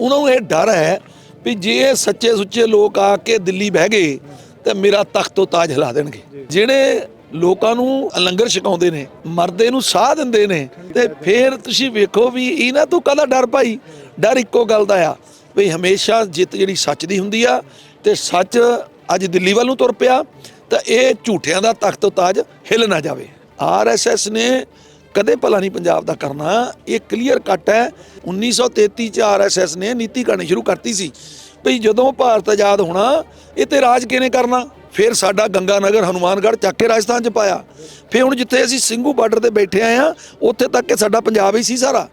ਉਹਨਾਂ ਨੂੰ ਇਹ ਡਰ ਹੈ ਵੀ ਜੇ ਇਹ ਸੱਚੇ ਸੁੱਚੇ ਲੋਕ ਆ ਕੇ ਦਿੱਲੀ ਬਹਿ ਗਏ ਤੇ ਮੇਰਾ ਤਖਤ ਤੋਂ ਤਾਜ ਹਿਲਾ ਦੇਣਗੇ। ਜਿਹੜੇ ਲੋਕਾਂ ਨੂੰ ਲੰਗਰ ਛਕਾਉਂਦੇ ਨੇ ਮਰਦੇ ਨੂੰ ਸਾਹ ਦਿੰਦੇ ਨੇ ਤੇ ਫਿਰ ਤੁਸੀਂ ਵੇਖੋ ਵੀ ਇਹਨਾਂ ਤੋਂ ਕਾਹਦਾ ਡਰ ਭਾਈ? ਡਰ ਇੱਕੋ ਗੱਲ ਦਾ ਆ ਵੀ ਹਮੇਸ਼ਾ ਜਿੱਤ ਜਿਹੜੀ ਸੱਚ ਦੀ ਹੁੰਦੀ ਆ ਤੇ ਸੱਚ ਅੱਜ ਦਿੱਲੀ ਵੱਲ ਨੂੰ ਤੁਰ ਪਿਆ ਤਾਂ ਇਹ ਝੂਠਿਆਂ ਦਾ ਤਖਤ ਤਾਜ ਹਿੱਲ ਨਾ ਜਾਵੇ। ਆਰਐਸਐਸ ਨੇ ਕਦੇ ਭਲਾ ਨਹੀਂ ਪੰਜਾਬ ਦਾ ਕਰਨਾ। ਇਹ ਕਲੀਅਰ ਕੱਟ ਹੈ। 1933 ਚ ਆਰਐਸਐਸ ਨੇ ਨੀਤੀ ਕਰਨੀ ਸ਼ੁਰੂ ਕਰਤੀ ਸੀ। ਭਈ ਜਦੋਂ ਭਾਰਤ ਆਜ਼ਾਦ ਹੋਣਾ, ਇਹ ਤੇ ਰਾਜ ਕਿਹਨੇ ਕਰਨਾ? ਫਿਰ ਸਾਡਾ ਗੰਗਾ ਨਗਰ ਹਨੂਮਾਨਗੜ੍ਹ ਚੱਕ ਕੇ ਰਾਜਸਥਾਨ ਚ ਪਾਇਆ। ਫਿਰ ਹੁਣ ਜਿੱਥੇ ਅਸੀਂ ਸਿੰਘੂ ਬਾਰਡਰ ਤੇ ਬੈਠੇ ਆਏ ਆ ਉੱਥੇ ਤੱਕ ਕਿ ਸਾਡਾ ਪੰਜਾਬ ਹੀ ਸੀ ਸਾਰਾ।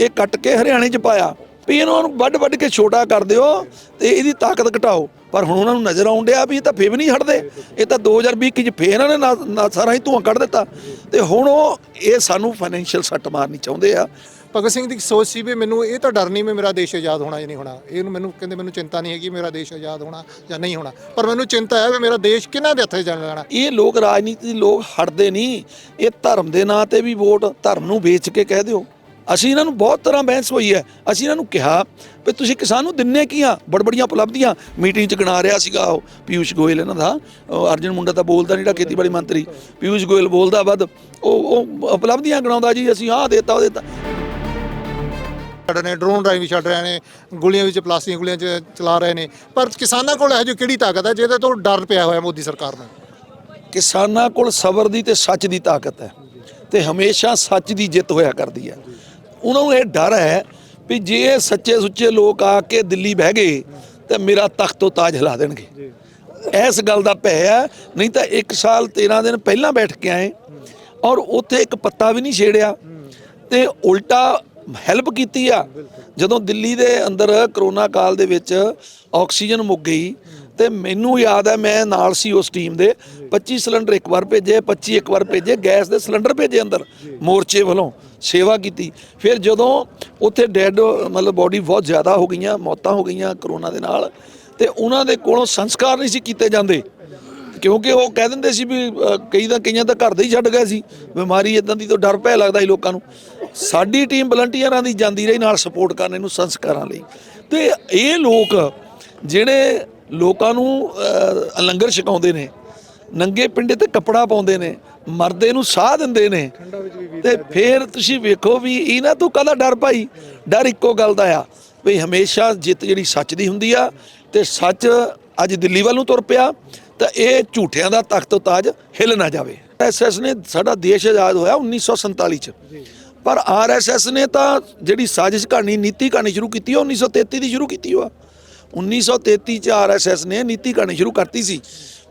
ਇਹ ਕੱਟ ਕੇ ਹਰਿਆਣੇ ਚ ਪਾਇਆ। ਵੀ ਇਹਨਾਂ ਨੂੰ ਵੱਡ ਵੱਡ ਕੇ ਛੋਟਾ ਕਰ ਦਿਓ ਤੇ ਇਹਦੀ ਤਾਕਤ ਘਟਾਓ। ਪਰ ਹੁਣ ਉਹਨਾਂ ਨੂੰ ਨਜ਼ਰ ਆਉਣ ਡਿਆ ਵੀ ਇਹ ਤਾਂ ਫੇਰ ਵੀ ਨਹੀਂ ਹਟਦੇ ਇਹ ਤਾਂ 2020 ਚ ਫੇਰ ਇਹਨਾਂ ਨੇ ਨਾ- ਸਾਰਾ ਹੀ ਧੂਆਂ ਕੱਢ ਦਿੱਤਾ। ਤੇ ਹੁਣ ਉਹ ਇਹ ਸਾਨੂੰ ਫਾਈਨੈਂਸ਼ੀਅਲ ਸੱਟ ਮਾਰਨੀ ਚਾਹੁੰਦੇ ਆ। ਭਗਤ ਸਿੰਘ ਦੀ ਸੋਚ ਸੀ ਵੀ ਮੈਨੂੰ ਇਹ ਤਾਂ ਡਰ ਨਹੀਂ ਵੀ ਮੇਰਾ ਦੇਸ਼ ਆਜ਼ਾਦ ਹੋਣਾ ਜਾਂ ਨਹੀਂ ਹੋਣਾ। ਇਹਨੂੰ ਮੈਨੂੰ ਕਹਿੰਦੇ ਮੈਨੂੰ ਚਿੰਤਾ ਨਹੀਂ ਹੈਗੀ ਮੇਰਾ ਦੇਸ਼ ਆਜ਼ਾਦ ਹੋਣਾ ਜਾਂ ਨਹੀਂ ਹੋਣਾ। ਪਰ ਮੈਨੂੰ ਚਿੰਤਾ ਹੈ ਵੀ ਮੇਰਾ ਦੇਸ਼ ਕਿਹਨਾਂ ਦੇ ਹੱਥੇ ਜਾਣ ਲੈਣਾ। ਇਹ ਲੋਕ ਰਾਜਨੀਤੀ ਦੇ ਲੋਕ ਹਟਦੇ ਨਹੀਂ। ਇਹ ਧਰਮ ਦੇ ਨਾਂ ਤੇ ਵੀ ਵੋਟ ਧਰਮ ਨੂੰ ਵੇਚ ਕੇ ਕਹਿ ਦਿਓ। ਅਸੀਂ ਇਹਨਾਂ ਨੂੰ ਬਹੁਤ ਤਰ੍ਹਾਂ ਬਹਿਸ ਹੋਈ ਹੈ। ਅਸੀਂ ਇਹਨਾਂ ਨੂੰ ਕਿਹਾ ਵੀ ਤੁਸੀਂ ਕਿਸਾਨ ਨੂੰ ਦਿੰਨੇ ਕੀ ਆ? ਬੜਬੜੀਆਂ ਉਪਲਬਧੀਆਂ। ਮੀਟਿੰਗ 'ਚ ਗਿਣਾ ਰਿਹਾ ਸੀਗਾ ਉਹ ਪਿਊਸ਼ ਗੋਇਲ ਇਹਨਾਂ ਦਾ। ਅਰਜਨ ਮੁੰਡਾ ਤਾਂ ਬੋਲਦਾ ਨਹੀਂ ਜਿਹੜਾ ਖੇਤੀਬਾੜੀ ਮੰਤਰੀ। ਪਿਊਸ਼ ਗੋਇਲ ਬੋਲਦਾ ਵੱਧ। ਉਹ ਉਹ ਉਪਲਬਧੀਆਂ ਗਿਣਾਉਂਦਾ ਜੀ ਅਸੀਂ ਆਹ ਦੇਤਾ ਉਹ ਦੇਤਾ। ਛੱਡ ਰਹੇ ਨੇ ਡਰੋਨ ਵੀ ਛੱਡ ਰਹੇ ਨੇ ਗੋਲੀਆਂ ਵਿੱਚ ਪਲਾਸਟਿਕ ਗੋਲੀਆਂ ਚ ਚਲਾ ਰਹੇ ਨੇ। ਪਰ ਕਿਸਾਨਾਂ ਕੋਲ ਇਹ ਜੋ ਕਿਹੜੀ ਤਾਕਤ ਹੈ ਜਿਹਦੇ ਤੋਂ ਡਰ ਪਿਆ ਹੋਇਆ ਮੋਦੀ ਸਰਕਾਰ ਨੂੰ ਕਿਸਾਨਾਂ ਕੋਲ ਸਬਰ ਦੀ ਤੇ ਸੱਚ ਦੀ ਤਾਕਤ ਹੈ। ਤੇ ਹਮੇਸ਼ਾ ਸੱਚ ਦੀ ਜਿੱਤ ਹੋਇਆ ਕਰਦੀ ਹੈ। ਉਹਨਾਂ ਨੂੰ ਇਹ ਡਰ ਹੈ ਵੀ ਜੇ ਇਹ ਸੱਚੇ ਸੁੱਚੇ ਲੋਕ ਆ ਕੇ ਦਿੱਲੀ ਬਹਿ ਗਏ ਤੇ ਮੇਰਾ ਤਖਤ ਤੋਂ ਤਾਜ ਹਿਲਾ ਦੇਣਗੇ। ਇਸ ਗੱਲ ਦਾ ਭੈ ਹੈ ਨਹੀਂ ਤਾਂ 1 ਸਾਲ 13 ਦਿਨ ਪਹਿਲਾਂ ਬੈਠ ਕੇ ਆਏ ਔਰ ਉੱਥੇ ਇੱਕ ਪੱਤਾ ਵੀ ਨਹੀਂ ਛੇੜਿਆ। ਤੇ ਉਲਟਾ ਹੈਲਪ ਕੀਤੀ ਆ। ਜਦੋਂ ਦਿੱਲੀ ਦੇ ਅੰਦਰ ਕਰੋਨਾ ਕਾਲ ਦੇ ਵਿੱਚ ਆਕਸੀਜਨ ਮੁੱਕ ਗਈ ਤੇ ਮੈਨੂੰ ਯਾਦ ਹੈ ਮੈਂ ਨਾਲ ਸੀ ਉਸ ਟੀਮ ਦੇ। 25 ਸਿਲੰਡਰ ਇੱਕ ਵਾਰ ਭੇਜੇ 25 ਇੱਕ ਵਾਰ ਭੇਜੇ ਗੈਸ ਦੇ ਸਿਲੰਡਰ ਭੇਜੇ ਅੰਦਰ ਮੋਰਚੇ ਵੱਲੋਂ। ਸੇਵਾ ਕੀਤੀ। ਫਿਰ ਜਦੋਂ ਉੱਥੇ ਡੈੱਡ ਮਤਲਬ ਬੋਡੀ ਬਹੁਤ ਜ਼ਿਆਦਾ ਹੋ ਗਈਆਂ, ਮੌਤਾਂ ਹੋ ਗਈਆਂ ਕਰੋਨਾ ਦੇ ਨਾਲ, ਤੇ ਉਹਨਾਂ ਦੇ ਕੋਲੋਂ ਸੰਸਕਾਰ ਨਹੀਂ ਸੀ ਕੀਤੇ ਜਾਂਦੇ। ਕਿਉਂਕਿ ਉਹ ਕਹਿ ਦਿੰਦੇ ਸੀ ਵੀ ਕਈ ਤਾਂ ਕਈਆਂ ਤਾਂ ਘਰ ਦੇ ਹੀ ਛੱਡ ਗਏ ਸੀ। ਬਿਮਾਰੀ ਇਦਾਂ ਦੀ ਤੋਂ ਡਰ ਪੈ ਲੱਗਦਾ ਸੀ ਲੋਕਾਂ ਨੂੰ। ਸਾਡੀ ਟੀਮ ਵਲੰਟੀਅਰਾਂ ਦੀ ਜਾਂਦੀ ਰਹੀ ਨਾਲ ਸਪੋਰਟ ਕਰਨ ਇਹਨੂੰ ਸੰਸਕਾਰਾਂ ਲਈ। ਤੇ ਇਹ ਲੋਕ, ਜਿਹੜੇ ਲੋਕਾਂ ਨੂੰ ਲੰਗਰ ਛਕਾਉਂਦੇ ਨੇ ਨੰਗੇ ਪਿੰਡੇ ਤੇ ਕੱਪੜਾ ਪਾਉਂਦੇ ਨੇ ਮਰਦੇ ਨੂੰ ਸਾਹ ਦਿੰਦੇ ਨੇ। ਤੇ ਫਿਰ ਤੁਸੀਂ ਵੇਖੋ ਵੀ ਇਹਨਾਂ ਤੋਂ ਕਾਹਦਾ ਡਰ ਭਾਈ? ਡਰ ਇੱਕੋ ਗੱਲ ਦਾ ਆ ਵੀ ਹਮੇਸ਼ਾ ਜਿੱਤ ਜਿਹੜੀ ਸੱਚ ਦੀ ਹੁੰਦੀ ਆ ਤੇ ਸੱਚ ਅੱਜ ਦਿੱਲੀ ਵੱਲ ਨੂੰ ਤੁਰ ਪਿਆ ਤਾਂ ਇਹ ਝੂਠਿਆਂ ਦਾ ਤਖਤ ਤਾਜ ਹਿੱਲ ਨਾ ਜਾਵੇ। ਐਸਐਸ ਨੇ ਸਾਡਾ ਦੇਸ਼ ਆਜ਼ਾਦ ਹੋਇਆ 1947 ਚ। ਪਰ ਆਰਐਸਐਸ ਨੇ ਤਾਂ ਜਿਹੜੀ ਸਾਜ਼ਿਸ਼ ਕਹਾਣੀ ਨੀਤੀ ਕਹਾਣੀ ਸ਼ੁਰੂ ਕੀਤੀ ਉਹ 1933 ਦੀ ਸ਼ੁਰੂ ਕੀਤੀ ਹੋਆ। 1933 ਚ ਆਰਐਸਐਸ ਨੇ ਨੀਤੀ ਕਹਾਣੀ ਸ਼ੁਰੂ ਕਰਤੀ ਸੀ।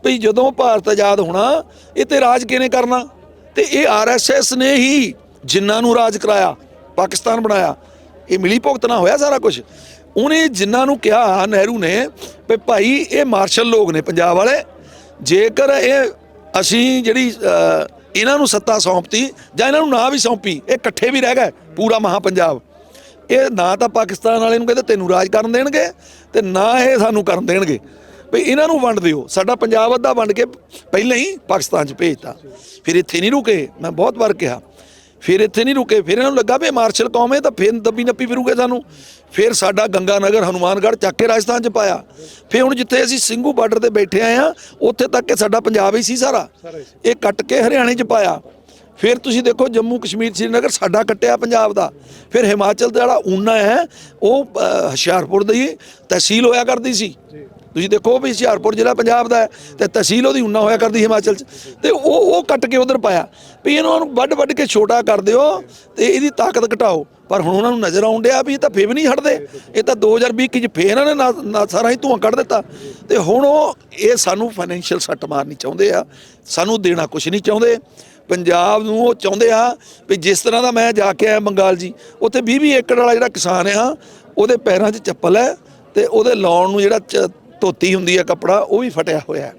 ਭਈ ਜਦੋਂ ਭਾਰਤ ਆਜ਼ਾਦ ਹੋਣਾ, ਇਹ ਤੇ ਰਾਜ ਕਿਹਨੇ ਕਰਨਾ? ਤੇ ਇਹ ਆਰਐਸਐਸ ਨੇ ਹੀ ਜਿਨ੍ਹਾਂ ਨੂੰ ਰਾਜ ਕਰਾਇਆ, ਪਾਕਿਸਤਾਨ ਬਣਾਇਆ। ਇਹ ਮਿਲੀ ਭੁਗਤ ਭੁਗਤਣਾ ਹੋਇਆ ਸਾਰਾ ਕੁਝ ਉਹਨੇ ਜਿਨ੍ਹਾਂ ਨੂੰ ਕਿਹਾ ਨਹਿਰੂ ਨੇ ਵੀ ਭਾਈ ਇਹ ਮਾਰਸ਼ਲ ਲੋਕ ਨੇ, ਪੰਜਾਬ ਵਾਲੇ। ਜੇਕਰ ਇਹ ਅਸੀਂ ਜਿਹੜੀ ਇਹਨਾਂ ਨੂੰ ਸੱਤਾ ਸੌਂਪਤੀ ਜਾਂ ਇਹਨਾਂ ਨੂੰ ਨਾ ਵੀ ਸੌਂਪੀ, ਇਹ ਇਕੱਠੇ ਵੀ ਰਹਿ ਗਏ, ਪੂਰਾ ਮਹਾ ਪੰਜਾਬ ਇਹ ਨਾ ਤਾਂ ਪਾਕਿਸਤਾਨ ਵਾਲੇ ਨੂੰ ਕਹਿੰਦੇ ਤੈਨੂੰ ਰਾਜ ਕਰਨ ਦੇਣਗੇ ਤੇ ਨਾ ਇਹ ਸਾਨੂੰ ਕਰਨ ਦੇਣਗੇ। ਵੀ ਇਹਨਾਂ ਨੂੰ ਵੰਡ ਦਿਓ। ਸਾਡਾ ਪੰਜਾਬ ਅੱਧਾ ਵੰਡ ਕੇ ਪਹਿਲਾਂ ਹੀ ਪਾਕਿਸਤਾਨ 'ਚ ਭੇਜਤਾ। ਫਿਰ ਇੱਥੇ ਨਹੀਂ ਰੁਕੇ। ਮੈਂ ਬਹੁਤ ਵਾਰ ਕਿਹਾ। ਫਿਰ ਇੱਥੇ ਨਹੀਂ ਰੁਕੇ। ਫਿਰ ਇਹਨਾਂ ਨੂੰ ਲੱਗਾ ਵੀ ਇਹ ਮਾਰਸ਼ਲ ਕੌਮ ਹੈ ਤਾਂ ਫਿਰ ਦੱਬੀ ਨੱਪੀ ਫਿਰੂਗੇ ਸਾਨੂੰ। ਫਿਰ ਸਾਡਾ ਗੰਗਾ ਨਗਰ ਹਨੂਮਾਨਗੜ੍ਹ ਚੱਕ ਕੇ ਰਾਜਸਥਾਨ 'ਚ ਪਾਇਆ। ਫਿਰ ਹੁਣ ਜਿੱਥੇ ਅਸੀਂ ਸਿੰਘੂ ਬਾਰਡਰ ਤੇ ਬੈਠੇ ਆਏ ਆ ਉੱਥੇ ਤੱਕ ਕਿ ਸਾਡਾ ਪੰਜਾਬ ਹੀ ਸੀ ਸਾਰਾ। ਇਹ ਕੱਟ ਕੇ ਹਰਿਆਣੇ 'ਚ ਪਾਇਆ। ਫਿਰ ਤੁਸੀਂ ਦੇਖੋ ਜੰਮੂ ਕਸ਼ਮੀਰ ਸ੍ਰੀਨਗਰ ਸਾਡਾ ਕੱਟਿਆ ਪੰਜਾਬ ਦਾ। ਫਿਰ ਹਿਮਾਚਲ ਦਾ ਜਿਹੜਾ ਊਨਾ ਹੈ ਉਹ ਅ, ਹੁਸ਼ਿਆਰਪੁਰ ਦੀ ਤਹਿਸੀਲ ਹੋਇਆ ਕਰਦੀ ਸੀ। ਤੁਸੀਂ ਦੇਖੋ ਵੀ ਹੁਸ਼ਿਆਰਪੁਰ ਜ਼ਿਲ੍ਹਾ ਪੰਜਾਬ ਦਾ ਹੈ ਤੇ ਤਹਿਸੀਲ ਉਹਦੀ ਉਨਾ ਹੋਇਆ ਕਰਦੀ ਹਿਮਾਚਲ 'ਚ। ਤੇ ਉਹ ਉਹ ਕੱਟ ਕੇ ਉਧਰ ਪਾਇਆ ਵੀ ਇਹਨਾਂ ਨੂੰ ਵੱਡ ਵੱਡ ਕੇ ਛੋਟਾ ਕਰ ਦਿਓ ਤੇ ਇਹਦੀ ਤਾਕਤ ਘਟਾਓ। ਪਰ ਹੁਣ ਉਹਨਾਂ ਨੂੰ ਨਜ਼ਰ ਆਉਣ ਡਿਆ ਵੀ ਇਹ ਤਾਂ ਫੇਰ ਵੀ ਨਹੀਂ ਹਟਦੇ। ਇਹ ਤਾਂ 2020 ਚ ਫੇਰ ਇਹਨਾਂ ਨੇ ਨਾ- ਨਾ ਸਾਰਾ ਹੀ ਧੂਆਂ ਕੱਢ ਦਿੱਤਾ। ਤੇ ਹੁਣ ਉਹ ਇਹ ਸਾਨੂੰ ਫਾਈਨੈਂਸ਼ੀਅਲ ਸੱਟ ਮਾਰਨੀ ਚਾਹੁੰਦੇ ਆ। ਸਾਨੂੰ ਦੇਣਾ ਕੁਝ ਨਹੀਂ ਚਾਹੁੰਦੇ। ਪੰਜਾਬ ਨੂੰ ਉਹ ਚਾਹੁੰਦੇ ਆ ਵੀ ਜਿਸ ਤਰ੍ਹਾਂ ਦਾ ਮੈਂ ਜਾ ਕੇ ਆਇਆ ਬੰਗਾਲ ਜੀ, ਉੱਥੇ 20 20 ਏਕੜ ਵਾਲਾ ਜਿਹੜਾ ਕਿਸਾਨ ਆ, ਉਹਦੇ ਪੈਰਾਂ 'ਚ ਚੱਪਲ ਹੈ ਤੇ ਉਹਦੇ ਲਾਉਣ ਨੂੰ ਜਿਹੜਾ ਚ- ਧੋਤੀ ਹੁੰਦੀ ਹੈ ਕੱਪੜਾ, ਉਹ ਵੀ ਫਟਿਆ ਹੋਇਆ ਹੈ।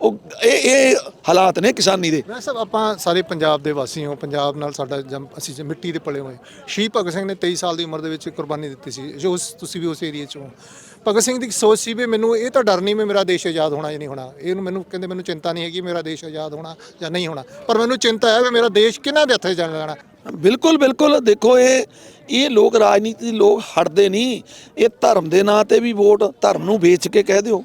ਉਹ ਇਹ ਇਹ ਹਾਲਾਤ ਨੇ ਕਿਸਾਨੀ ਦੇ। ਮੈਂ ਸਭ ਆਪਾਂ ਸਾਰੇ ਪੰਜਾਬ ਦੇ ਵਾਸੀ ਹਾਂ, ਪੰਜਾਬ ਨਾਲ ਸਾਡਾ ਜੰਮ, ਅਸੀਂ ਮਿੱਟੀ ਦੇ ਪਲੇ ਹੋਏ ਸ਼ਹੀਦ ਭਗਤ ਸਿੰਘ ਨੇ 23 ਸਾਲ ਦੀ ਉਮਰ ਦੇ ਵਿੱਚ ਕੁਰਬਾਨੀ ਦਿੱਤੀ ਸੀ, ਜੋ ਉਸ, ਤੁਸੀਂ ਵੀ ਉਸ ਏਰੀਏ 'ਚ ਹੋ। ਭਗਤ ਸਿੰਘ ਦੀ ਸੋਚ ਸੀ ਵੀ ਮੈਨੂੰ ਇਹ ਤਾਂ ਡਰ ਨਹੀਂ ਵੀ ਮੇਰਾ ਦੇਸ਼ ਆਜ਼ਾਦ ਹੋਣਾ ਜਾਂ ਨਹੀਂ ਹੋਣਾ। ਇਹਨੂੰ ਮੈਨੂੰ ਕਹਿੰਦੇ, ਮੈਨੂੰ ਚਿੰਤਾ ਨਹੀਂ ਹੈਗੀ ਮੇਰਾ ਦੇਸ਼ ਆਜ਼ਾਦ ਹੋਣਾ ਜਾਂ ਨਹੀਂ ਹੋਣਾ। ਪਰ ਮੈਨੂੰ ਚਿੰਤਾ ਹੈ ਵੀ ਮੇਰਾ ਦੇਸ਼ ਕਿਹਨਾਂ ਦੇ ਹੱਥੇ ਜਾਣ। ਲੈਣਾ ਬਿਲਕੁਲ ਬਿਲਕੁਲ। ਦੇਖੋ ਇਹ ਇਹ ਲੋਕ ਰਾਜਨੀਤੀ ਦੇ ਲੋਕ ਹਟਦੇ ਨਹੀਂ। ਇਹ ਧਰਮ ਦੇ ਨਾਂ ਤੇ ਵੀ ਵੋਟ, ਧਰਮ ਨੂੰ ਵੇਚ ਕੇ ਕਹਿ ਦਿਓ।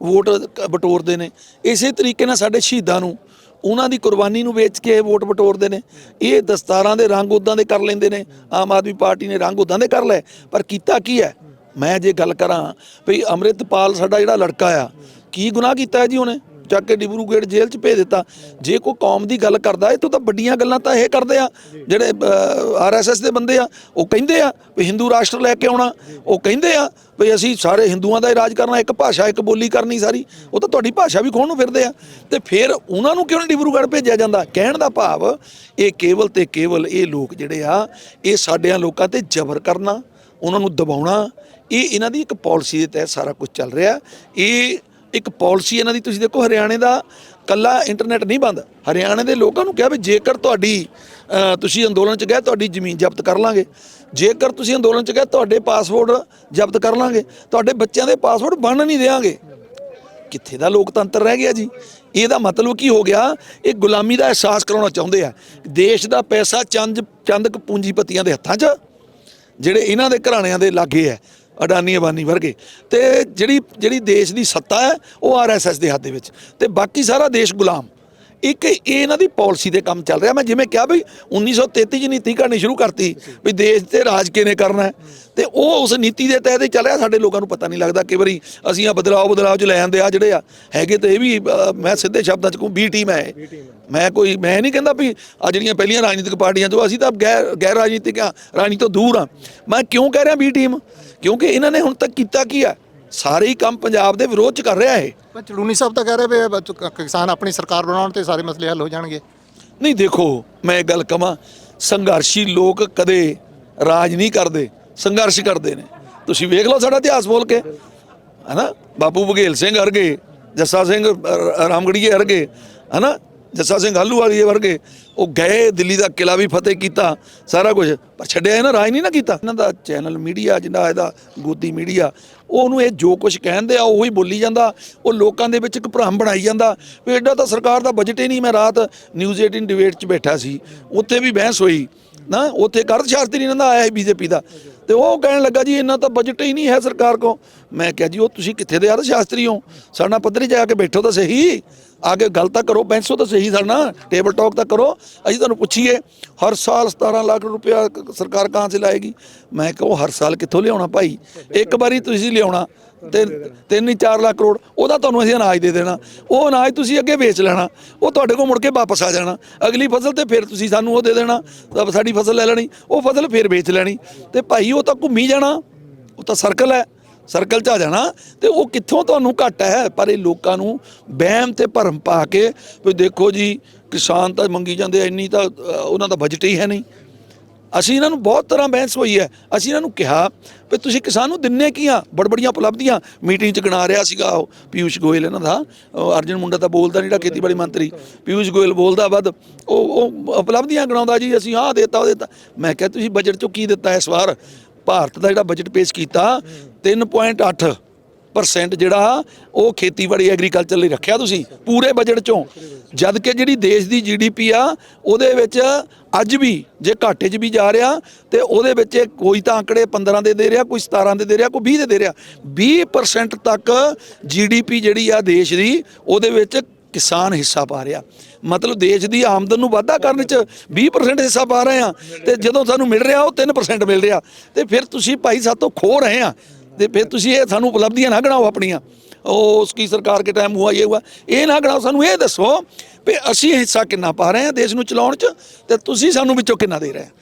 ਵੋਟ ਬਟੋਰਦੇ ਨੇ। ਇਸੇ ਤਰੀਕੇ ਨਾਲ ਸਾਡੇ ਸ਼ਹੀਦਾਂ ਨੂੰ, ਉਹਨਾਂ ਦੀ ਕੁਰਬਾਨੀ ਨੂੰ ਵੇਚ ਕੇ ਇਹ ਵੋਟ ਬਟੋਰਦੇ ਨੇ। ਇਹ ਦਸਤਾਰਾਂ ਦੇ ਰੰਗ ਉਦਾਂ ਦੇ ਕਰ ਲੈਂਦੇ ਨੇ। ਆਮ ਆਦਮੀ ਪਾਰਟੀ ਨੇ ਰੰਗ ਉਦਾਂ ਦੇ ਕਰ ਲਏ। ਪਰ ਕੀਤਾ ਕੀ ਹੈ? ਮੈਂ ਜੇ ਗੱਲ ਕਰਾਂ ਵੀ ਅੰਮ੍ਰਿਤਪਾਲ ਸਾਡਾ ਜਿਹੜਾ ਲੜਕਾ ਆ, ਕੀ ਗੁਨਾਹ ਕੀਤਾ ਜੀ ਉਹਨੇ? ਚੱਕ ਕੇ ਡਿਬਰੂਗੜ੍ਹ ਜੇਲ੍ਹ 'ਚ ਭੇਜ ਦਿੱਤਾ। ਜੇ ਕੋਈ ਕੌਮ ਦੀ ਗੱਲ ਕਰਦਾ ਇਹ ਤੋਂ ਤਾਂ ਵੱਡੀਆਂ ਗੱਲਾਂ ਤਾਂ ਇਹ ਕਰਦੇ ਆ। ਜਿਹੜੇ ਆਰਐਸਐਸ ਦੇ ਬੰਦੇ ਆ, ਉਹ ਕਹਿੰਦੇ ਆ ਵੀ ਹਿੰਦੂ ਰਾਸ਼ਟਰ ਲੈ ਕੇ ਆਉਣਾ। ਉਹ ਕਹਿੰਦੇ ਆ ਵੀ ਅਸੀਂ ਸਾਰੇ ਹਿੰਦੂਆਂ ਦਾ ਹੀ ਰਾਜ ਕਰਨਾ, ਇੱਕ ਭਾਸ਼ਾ, ਇੱਕ ਬੋਲੀ ਕਰਨੀ ਸਾਰੀ। ਉਹ ਤਾਂ ਤੁਹਾਡੀ ਭਾਸ਼ਾ ਵੀ ਖੋਹਣ ਨੂੰ ਫਿਰਦੇ ਆ। ਤੇ ਫਿਰ ਉਹਨਾਂ ਨੂੰ ਕਿਉਂ ਨਹੀਂ ਡਿਬਰੂਗੜ੍ਹ ਭੇਜਿਆ ਜਾਂਦਾ? ਕਹਿਣ ਦਾ ਭਾਵ, ਇਹ ਕੇਵਲ ਤੇ ਕੇਵਲ ਇਹ ਲੋਕ ਜਿਹੜੇ ਆ, ਇਹ ਸਾਡਿਆਂ ਲੋਕਾਂ ਤੇ ਜ਼ਬਰ ਕਰਨਾ, ਉਹਨਾਂ ਨੂੰ ਦਬਾਉਣਾ, ਇਹ ਇਹਨਾਂ ਦੀ ਇੱਕ ਪਾਲਿਸੀ ਦੇ ਤਹਿਤ ਸਾਰਾ ਕੁਝ ਚੱਲ ਰਿਹਾ। ਇਹ ਇੱਕ ਪਾਲਿਸੀ ਇਹਨਾਂ ਦੀ, ਤੁਸੀਂ ਦੇਖੋ ਹਰਿਆਣੇ ਦਾ ਕੱਲਾ ਇੰਟਰਨੈਟ ਨਹੀਂ ਬੰਦ। ਹਰਿਆਣੇ ਦੇ ਲੋਕਾਂ ਨੂੰ ਕਿਹਾ ਵੀ ਜੇਕਰ ਤੁਹਾਡੀ ਤੁਸੀਂ ਅੰਦੋਲਨ 'ਚ ਗਏ, ਤੁਹਾਡੀ ਜ਼ਮੀਨ ਜ਼ਬਤ ਕਰ ਲਾਂਗੇ। ਜੇਕਰ ਤੁਸੀਂ ਅੰਦੋਲਨ 'ਚ ਗਏ, ਤੁਹਾਡੇ ਪਾਸਪੋਰਟ ਜ਼ਬਤ ਕਰ ਲਾਂਗੇ। ਤੁਹਾਡੇ ਬੱਚਿਆਂ ਦੇ ਪਾਸਪੋਰਟ ਬਣ ਨਹੀਂ ਦੇਵਾਂਗੇ ਕਿੱਥੇ ਦਾ ਲੋਕਤੰਤਰ ਰਹਿ ਗਿਆ ਜੀ? ਇਹਦਾ ਮਤਲਬ ਕੀ ਹੋ ਗਿਆ? ਇਹ ਗੁਲਾਮੀ ਦਾ ਅਹਿਸਾਸ ਕਰਾਉਣਾ ਚਾਹੁੰਦੇ ਆ। ਦੇਸ਼ ਦਾ ਪੈਸਾ ਚੰਦ, ਚੰਦਕ ਪੂੰਜੀਪਤੀਆਂ ਦੇ ਹੱਥਾਂ 'ਚ, ਜਿਹੜੇ ਇਹਨਾਂ ਦੇ ਘਰਾਣਿਆਂ ਦੇ ਲਾਗੇ ਹੈ ਅਡਾਨੀ ਅਬਾਨੀ ਵਰਗੇ। ਤੇ ਜਿਹੜੀ ਜਿਹੜੀ ਦੇਸ਼ ਦੀ ਸੱਤਾ ਹੈ, ਉਹ ਆਰਐਸਐਸ ਦੇ ਹੱਥ ਦੇ ਵਿੱਚ। ਤੇ ਬਾਕੀ ਸਾਰਾ ਦੇਸ਼ ਗੁਲਾਮ। ਇੱਕ ਇਹ ਇਹਨਾਂ ਦੀ ਪਾਲਿਸੀ ਦੇ ਕੰਮ ਚੱਲ ਰਿਹਾ। ਮੈਂ ਜਿਵੇਂ ਕਿਹਾ ਵੀ 1933 ਚ ਨੀਤੀ ਘੜਨੀ ਸ਼ੁਰੂ ਕਰਤੀ ਵੀ ਦੇਸ਼ ਤੇ ਰਾਜ ਕਿਹਨੇ ਕਰਨਾ ਹੈ। ਤੇ ਉਹ ਉਸ ਨੀਤੀ ਦੇ ਤਹਿਤ ਹੀ ਚੱਲ ਰਿਹਾ। ਸਾਡੇ ਲੋਕਾਂ ਨੂੰ ਪਤਾ ਨਹੀਂ ਲੱਗਦਾ ਕਈ ਵਾਰੀ ਅਸੀਂ ਆ ਬਦਲਾਅ ਬਦਲਾਅ ਚ ਲੈ ਆਂਦੇ ਆ ਜਿਹੜੇ ਆ। ਹੈਗੇ ਤੇ ਇਹ ਵੀ ਮੈਂ ਸਿੱਧੇ ਸ਼ਬਦਾਂ ਚ ਕਹੂੰ ਬੀ ਟੀਮ ਹੈ ਮੈਂ ਕੋਈ ਮੈਂ ਨਹੀਂ ਕਹਿੰਦਾ ਵੀ ਆ ਜਿਹੜੀਆਂ ਪਹਿਲੀਆਂ ਰਾਜਨੀਤਿਕ ਪਾਰਟੀਆਂ ਤੋਂ ਅਸੀਂ ਤਾਂ ਗੈਰ ਗੈਰ ਰਾਜਨੀਤਿਕ ਆ ਰਾਜਨੀਤੀ ਤੋਂ ਦੂਰ ਆ। ਮੈਂ ਕਿਉਂ ਕਹਿ ਰਿਹਾ ਬੀ ਟੀਮ ਕਿਉਂਕਿ ਇਹਨਾਂ ਨੇ ਹੁਣ ਤੱਕ ਕੀਤਾ ਕੀ ਆ? ਸਾਰੇ ਹੀ ਕੰਮ ਪੰਜਾਬ ਦੇ ਵਿਰੋਧ ਚ ਕਰ ਰਿਹਾ ਇਹ। ਪਰ ਚੜੂਨੀ ਸਾਹਿਬ ਤਾਂ ਕਹਿ ਰਹੇ ਵੀ ਇਹ ਕਿਸਾਨ ਆਪਣੀ ਸਰਕਾਰ ਬਣਾਉਣ ਤੇ ਸਾਰੇ ਮਸਲੇ ਹੱਲ ਹੋ ਜਾਣਗੇ। ਨਹੀਂ ਦੇਖੋ ਮੈਂ ਇੱਕ ਗੱਲ ਕਵਾਂ ਸੰਘਰਸ਼ੀ ਲੋਕ ਕਦੇ ਰਾਜ ਨਹੀਂ ਕਰਦੇ ਸੰਘਰਸ਼ ਕਰਦੇ ਨੇ। ਤੁਸੀਂ ਵੇਖ ਲਓ ਸਾਡਾ ਇਤਿਹਾਸ ਬੋਲ ਕੇ ਹਨਾ? ਬਾਪੂ ਬਘੇਲ ਸਿੰਘ ਵਰਗੇ ਜੱਸਾ ਸਿੰਘ ਰਾਮਗੜੀਏ ਵਰਗੇ ਹਨਾ? ਜੱਸਾ ਸਿੰਘ ਆਲੂਵਾਲੀਏ ਵਰਗੇ, ਉਹ ਗਏ, ਦਿੱਲੀ ਦਾ ਕਿਲਾ ਵੀ ਫਤਿਹ ਕੀਤਾ, ਸਾਰਾ ਕੁਝ। ਪਰ ਛੱਡਿਆ ਇਹਨਾਂ, ਰਾਜ ਨਹੀਂ ਨਾ ਕੀਤਾ। ਇਹਨਾਂ ਦਾ ਚੈਨਲ ਮੀਡੀਆ ਜਿਹੜਾ ਇਹਦਾ ਗੋਦੀ ਮੀਡੀਆ, ਉਹਨੂੰ ਇਹ ਜੋ ਕੁਝ ਕਹਿੰਦੇ ਆ, ਉਹੀ ਬੋਲੀ ਜਾਂਦਾ। ਉਹ ਲੋਕਾਂ ਦੇ ਵਿੱਚ ਇੱਕ ਭਰਮ ਬਣਾਈ ਜਾਂਦਾ। ਵੀ ਐਡਾ ਤਾਂ ਸਰਕਾਰ ਦਾ ਬਜਟ ਹੀ ਨਹੀਂ। ਮੈਂ ਰਾਤ ਨਿਊਜ਼ 18 ਡਿਬੇਟ 'ਚ ਬੈਠਾ ਸੀ। ਉੱਥੇ ਵੀ ਬਹਿਸ ਹੋਈ। ਨਾ, ਉੱਥੇ ਕਰਦ ਸ਼ਾਸਤਰੀ ਇਹਨਾਂ ਦਾ ਆਇਆ ਹੈ ਬੀਜੇਪੀ ਦਾ। ਤੇ ਉਹ ਕਹਿਣ ਲੱਗਾ, ਜੀ ਇਹਨਾਂ ਤਾਂ ਬਜਟ ਹੀ ਨਹੀਂ ਹੈ ਸਰਕਾਰ ਕੋ ਮੈਂ ਕਿਹਾ, ਜੀ, ਉਹ ਤੁਸੀਂ ਕਿੱਥੇ ਦੇ ਅਰਧ ਸ਼ਾਸਤਰੀ ਹੋ? ਸਾਡਾ ਪੱਧਰੀ ਜਾ ਕੇ ਬੈਠੋ ਤਾਂ ਸਹੀ। ਆ ਕੇ ਗੱਲ ਤਾਂ ਕਰੋ, ਬੈਂਸੋ ਤਾਂ ਸਹੀ ਸਾਡਾ ਟੇਬਲ ਟਾਕ ਤਾਂ ਕਰੋ। ਅਸੀਂ ਤੁਹਾਨੂੰ ਪੁੱਛੀਏ, ਹਰ ਸਾਲ 17 ਲੱਖ ਰੁਪਇਆ ਸਰਕਾਰ ਕਾਂ ਸੇ ਲਾਏਗੀ? ਮੈਂ ਕਿਹਾ ਹਰ ਸਾਲ ਕਿੱਥੋਂ ਲਿਆਉਣਾ ਭਾਈ? ਇੱਕ ਵਾਰੀ ਤੁਸੀਂ ਲਿਆਉਣਾ ਤੇ ਤਿੰਨ ਹੀ 4 ਲੱਖ ਕਰੋੜ, ਉਹਦਾ ਤੁਹਾਨੂੰ ਅਸੀਂ ਅਨਾਜ ਦੇ ਦੇਣਾ। ਉਹ ਅਨਾਜ ਤੁਸੀਂ ਅੱਗੇ ਵੇਚ ਲੈਣਾ, ਉਹ ਤੁਹਾਡੇ ਕੋਲ ਮੁੜ ਕੇ ਵਾਪਸ ਆ ਜਾਣਾ। ਅਗਲੀ ਫਸਲ ਤੇ ਫਿਰ ਤੁਸੀਂ ਸਾਨੂੰ ਉਹ ਦੇ ਦੇਣਾ ਸਾਡੀ ਫਸਲ ਲੈ ਲੈਣੀ, ਉਹ ਫਸਲ ਫਿਰ ਵੇਚ ਲੈਣੀ। ਤੇ ਭਾਈ, ਉਹ ਤਾਂ ਘੁੰਮੀ ਜਾਣਾ, ਉਹ ਤਾਂ ਸਰਕਲ ਹੈ। ਸਰਕਲ 'ਚ ਆ ਜਾਣਾ ਤੇ ਉਹ ਕਿੱਥੋਂ ਤੁਹਾਨੂੰ ਘੱਟ ਹੈ? ਪਰ ਇਹ ਲੋਕਾਂ ਨੂੰ ਬਹਿਮ ਤੇ ਭਰਮ ਪਾ ਕੇ ਵੀ ਦੇਖੋ ਜੀ, ਕਿਸਾਨ ਤਾਂ ਮੰਗੀ ਜਾਂਦੇ ਇੰਨੀ ਤਾਂ ਉਹਨਾਂ ਦਾ ਬਜਟ ਹੀ ਹੈ ਨਹੀਂ। ਅਸੀਂ ਇਹਨਾਂ ਨੂੰ ਬਹੁਤ ਤਰ੍ਹਾਂ ਬਹਿਸ ਹੋਈ ਹੈ। ਅਸੀਂ ਇਹਨਾਂ ਨੂੰ ਕਿਹਾ ਵੀ ਤੁਸੀਂ ਕਿਸਾਨ ਨੂੰ ਦਿੰਨੇ ਕੀ ਆ? ਬੜਬੜੀਆਂ ਉਪਲਬਧੀਆਂ। ਮੀਟਿੰਗ 'ਚ ਗਿਣਾ ਰਿਹਾ ਸੀਗਾ ਉਹ ਪਿਊਸ਼ ਗੋਇਲ ਇਹਨਾਂ ਦਾ। ਉਹ ਅਰਜਨ ਮੁੰਡਾ ਤਾਂ ਬੋਲਦਾ ਨਹੀਂ ਜਿਹੜਾ ਖੇਤੀਬਾੜੀ ਮੰਤਰੀ। ਪਿਊਸ਼ ਗੋਇਲ ਬੋਲਦਾ ਵੱਧ। ਉਹ ਉਹ ਉਪਲਬਧੀਆਂ ਗਿਣਾਉਂਦਾ ਜੀ, ਅਸੀਂ ਆਹ ਦਿੱਤਾ, ਉਹ ਦੇਤਾ। ਮੈਂ ਕਿਹਾ, ਤੁਸੀਂ ਬਜਟ 'ਚੋਂ ਕੀ ਦਿੱਤਾ ਇਸ ਵਾਰ? ਭਾਰਤ ਦਾ ਜਿਹੜਾ ਬਜਟ ਪੇਸ਼ ਕੀਤਾ 3.8 ਪਰਸੈਂਟ ਜਿਹੜਾ, ਉਹ ਖੇਤੀਬਾੜੀ ਐਗਰੀਕਲਚਰ ਲਈ ਰੱਖਿਆ ਤੁਸੀਂ, ਪੂਰੇ ਬਜਟ ਚੋਂ। ਜਦ ਕਿ ਜਿਹੜੀ ਦੇਸ਼ ਦੀ ਜੀਡੀਪੀ ਆ, ਉਹਦੇ ਵਿੱਚ ਅੱਜ ਵੀ ਜੇ ਘਾਟੇ 'ਚ ਵੀ ਜਾ ਰਿਹਾ, ਤੇ ਉਹਦੇ ਵਿੱਚ ਕੋਈ ਤਾਂ ਆંકੜੇ 15 ਦੇ ਦੇ ਰਿਹਾ, ਕੋਈ 17 ਦੇ ਦੇ ਰਿਹਾ, ਕੋਈ 20 ਦੇ ਦੇ ਰਿਹਾ। 20% ਤੱਕ ਜੀਡੀਪੀ ਜਿਹੜੀ ਆ ਦੇਸ਼ ਦੀ, ਉਹਦੇ ਵਿੱਚ ਕਿਸਾਨ ਹਿੱਸਾ ਪਾ ਰਿਹਾ। ਮਤਲਬ ਦੇਸ਼ ਦੀ ਆਮਦਨ ਨੂੰ ਵਾਧਾ ਕਰਨ 'ਚ 20% ਹਿੱਸਾ ਪਾ ਰਹੇ ਆ ਤੇ ਜਦੋਂ ਸਾਨੂੰ ਮਿਲ ਰਿਹਾ, ਉਹ 3% ਮਿਲ ਰਿਹਾ। ਤੇ ਫਿਰ ਤੁਸੀਂ ਭਾਈ ਸਾਤੋਂ ਖੋ ਰਹੇ ਆ ਤੇ ਫਿਰ ਤੁਸੀਂ ਇਹ ਸਾਨੂੰ ਉਪਲਬਧੀਆਂ ਨਾ ਗਣਾਓ ਆਪਣੀਆਂ। ਉਹ ਉਸकी ਸਰਕਾਰ ਕੇ ਟਾਈਮ ਹੁਆ, ਇਹ ਹੁਆ, ਇਹ ਨਾ ਗਣਾਓ, ਸਾਨੂੰ ਇਹ ਦੱਸੋ ਵੀ ਅਸੀਂ ਹਿੱਸਾ ਕਿੰਨਾ ਪਾ ਰਹੇ ਹਾਂ ਦੇਸ਼ ਨੂੰ ਚਲਾਉਣ 'ਚ ਤੇ ਤੁਸੀਂ ਸਾਨੂੰ ਵਿੱਚੋਂ ਕਿੰਨਾ ਦੇ ਰਹੇ ਹੋ।